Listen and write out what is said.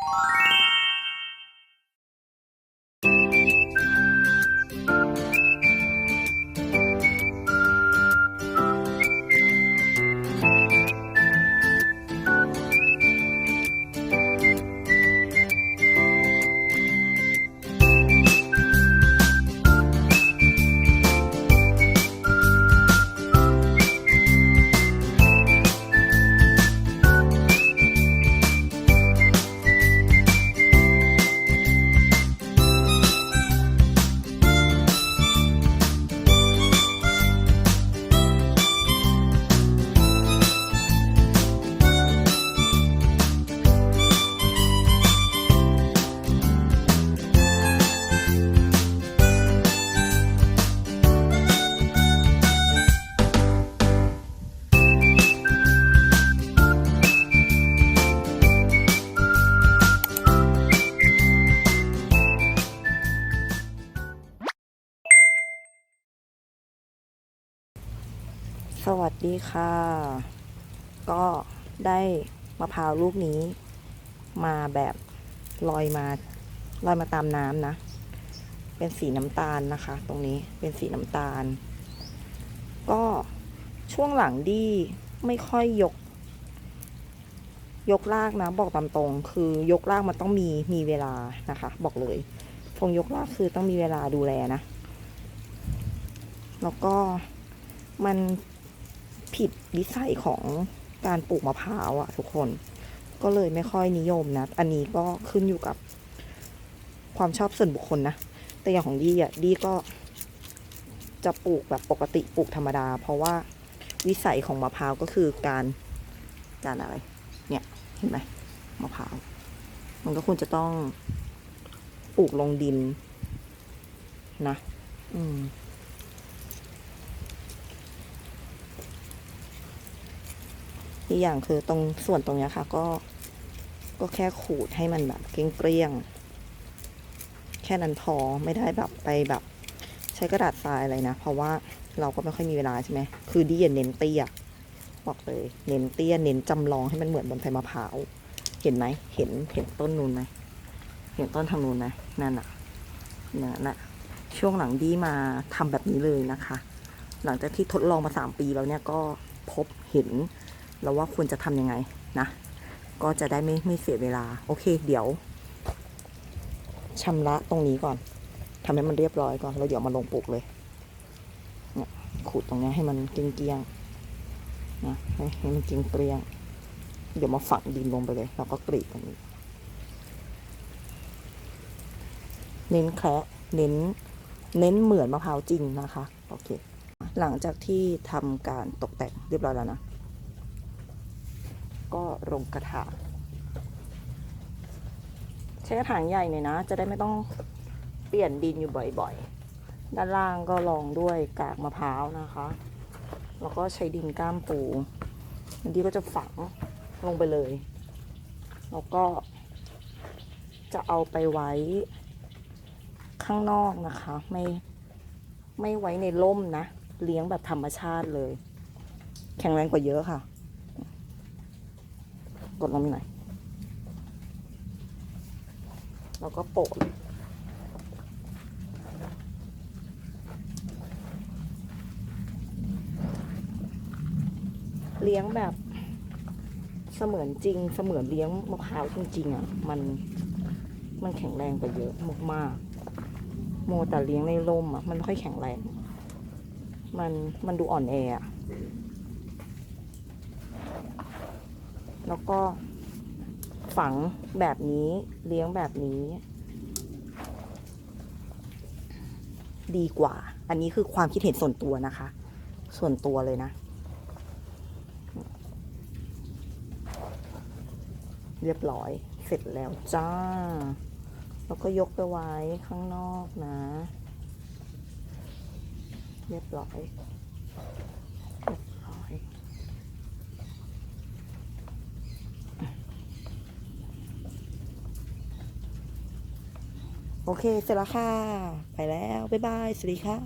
ส วัสดีค่ะ ก็ได้มะพร้าวลูกนี้ มาแบบลอยมาลอยมาตามน้ำนะ เป็นสีน้ำตาลนะคะ ตรงนี้เป็นสีน้ำตาล ก็ช่วงหลังดีไม่ค่อยยก ยกลากนะ บอกตามตรง คือยกลากมันต้องมีมีเวลานะคะ บอกเลยพงยกลากคือต้องมีเวลาดูแลนะ แล้วก็มัน ผิดวิสัยของการปลูกมะพร้าวอะทุกคน ก็เลยไม่ค่อยนิยมนะ อันนี้ก็ขึ้นอยู่กับความชอบส่วนบุคคลนะ แต่อย่างของดีอะดีก็จะปลูกแบบปกติปลูกธรรมดา เพราะว่าวิสัยของมะพร้าวก็คือการการอะไร เนี่ยเห็นไหมมะพร้าวมันก็ควรจะต้องปลูกลงดินนะ อืม อีกอย่างคือตรงส่วนตรงนี้ค่ะ ก็ก็แค่ขูดให้มันแบบเกลี้ยงๆแค่นั้นพอไม่ได้แบบไปแบบ ใช้กระดาษทรายอะไรนะ เพราะว่าเราก็ไม่ค่อยมีเวลาใช่ไหมคือดีเน้นเตี้ยบอกเลยเน้นเตี้ยเน้นจำลองให้มันเหมือนบนไผ่มะพร้าวเห็นไหมเห็นเห็นต้นนูนไหมเห็นต้นทางนูนไหมนั่นอะนั่นอะช่วงหลังดีมาทำแบบนี้เลยนะคะ หลังจากที่ทดลองมาสามปีแล้วเนี่ยก็พบเห็น แล้วว่าควรจะทำยังไงนะ ก็จะได้ไม่ไม่เสียเวลา โอเค เดี๋ยวชำระตรงนี้ก่อนทำให้มันเรียบร้อยก่อนแล้วเดี๋ยวมาลงปลูกเลยเนี่ยขูดตรงนี้ให้มันเกลี้ยงๆนะให้มันเกลี้ยงๆเดี๋ยวมาฝังดินลงไปเลย แล้วก็กรีดตรงนี้ เน้นแคระเน้นเน้นเหมือนมะพร้าวจริงนะคะ โอเค หลังจากที่ทำการตกแต่งเรียบร้อยแล้วนะ ก็ลงกระถางใช้กระถางใหญ่หน่อยนะ จะได้ไม่ต้องเปลี่ยนดินอยู่บ่อยๆ ด้านล่างก็ลองด้วยกากมะพร้าวนะคะ แล้วก็ใช้ดินก้ามปูอันนี้ก็จะฝังลงไปเลย แล้วก็จะเอาไปไว้ข้างนอกนะคะ ไม่ไม่ไว้ในร่มนะ เลี้ยงแบบธรรมชาติเลย แข็งแรงกว่าเยอะค่ะ กดลงไปหน่อยแล้วก็โปะเลี้ยงแบบเสมือนจริง เสมือนเลี้ยงมะพร้าวจริงๆอะมันมันแข็งแรงกว่าเยอะมากๆโมแต่เลี้ยงในร่มอะมันไม่ค่อยแข็งแรง มันมันดูอ่อนแออะ แล้วก็ฝังแบบนี้เลี้ยงแบบนี้ ดีกว่า อันนี้คือความคิดเห็นส่วนตัวนะคะ ส่วนตัวเลยนะ เรียบร้อยเสร็จแล้วจ้า แล้วก็ยกไปไว้ข้างนอกนะ เรียบร้อย เรียบร้อย โอเค เสร็จแล้วค่ะ ไปแล้ว บ๊ายบาย สวัสดีค่ะ